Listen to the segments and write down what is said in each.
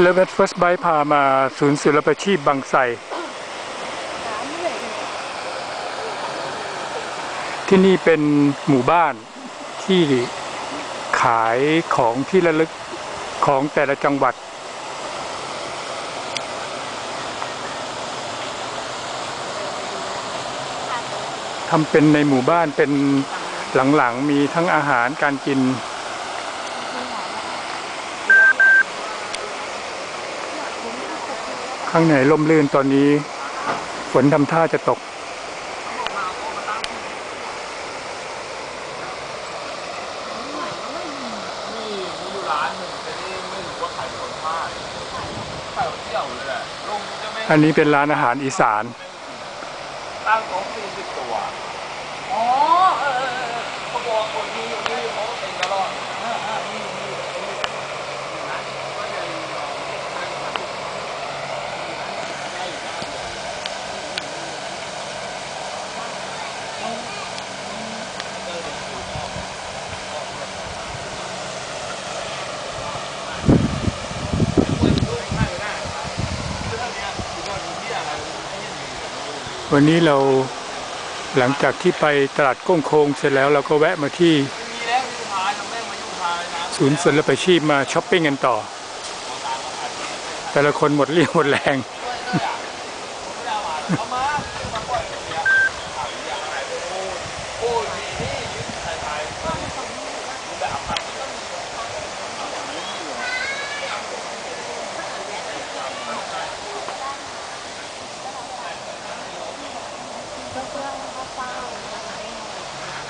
เลเวทเฟิร์สไบพามาศูนย์ศิลปาชีพบางไทรที่นี่เป็นหมู่บ้านที่ขายของที่ระลึกของแต่ละจังหวัด ทำเป็นในหมู่บ้านเป็นหลังๆ มีทั้งอาหารการกิน ข้างในร่มรื่นตอนนี้ ฝนทำท่าจะตก อันนี้เป็นร้านอาหารอีสานตั้งโต๊ะสี่สิบตัว อ๋อ เออเออเออขาบอกคนนี้อยู่นี่เขาก็เป็นตลอดเออเออนี่นี่นี่นะก็จะมีน้องที่ขายมาทุกได้อยู่ได้อยู่เออเดี๋ยวคุยต่อ วันนี้เราหลังจากที่ไปตลาดก้งโคงเสร็จแล้วเราก็แวะมาที่ศูนย์สุดท้ายทำแม่งมาอยู่ท้ายนะศูนย์ศิลปชีพมาช้อปปิ้งกันต่อ แต่ละคนหมดเรี่ยวหมดแรง เอามามาปล่อยเนี่ยขายอย่างไรโอ้ยโอ้ยนี่นี่ยืนถ่ายถ่ายแบบครับ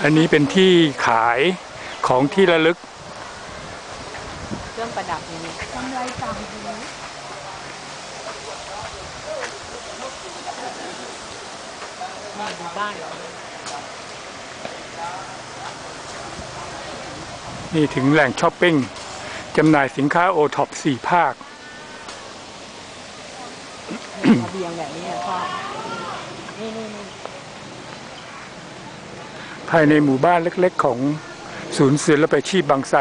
อันนี้เป็นที่ขายของที่ระลึก เครื่องประดับอย่างนี้กำไรต่างหูนี่ดูบ้านเหรอนี่ถึงแหล่งช้อปปิ้งจำหน่ายสินค้าโอท็อปสี่ภาคระเบียงแบบนี้อะชอบนี่นี่นี่ ภายในหมู่บ้านเล็ก ๆ ของศูนย์ศิลปาชีพบางไทร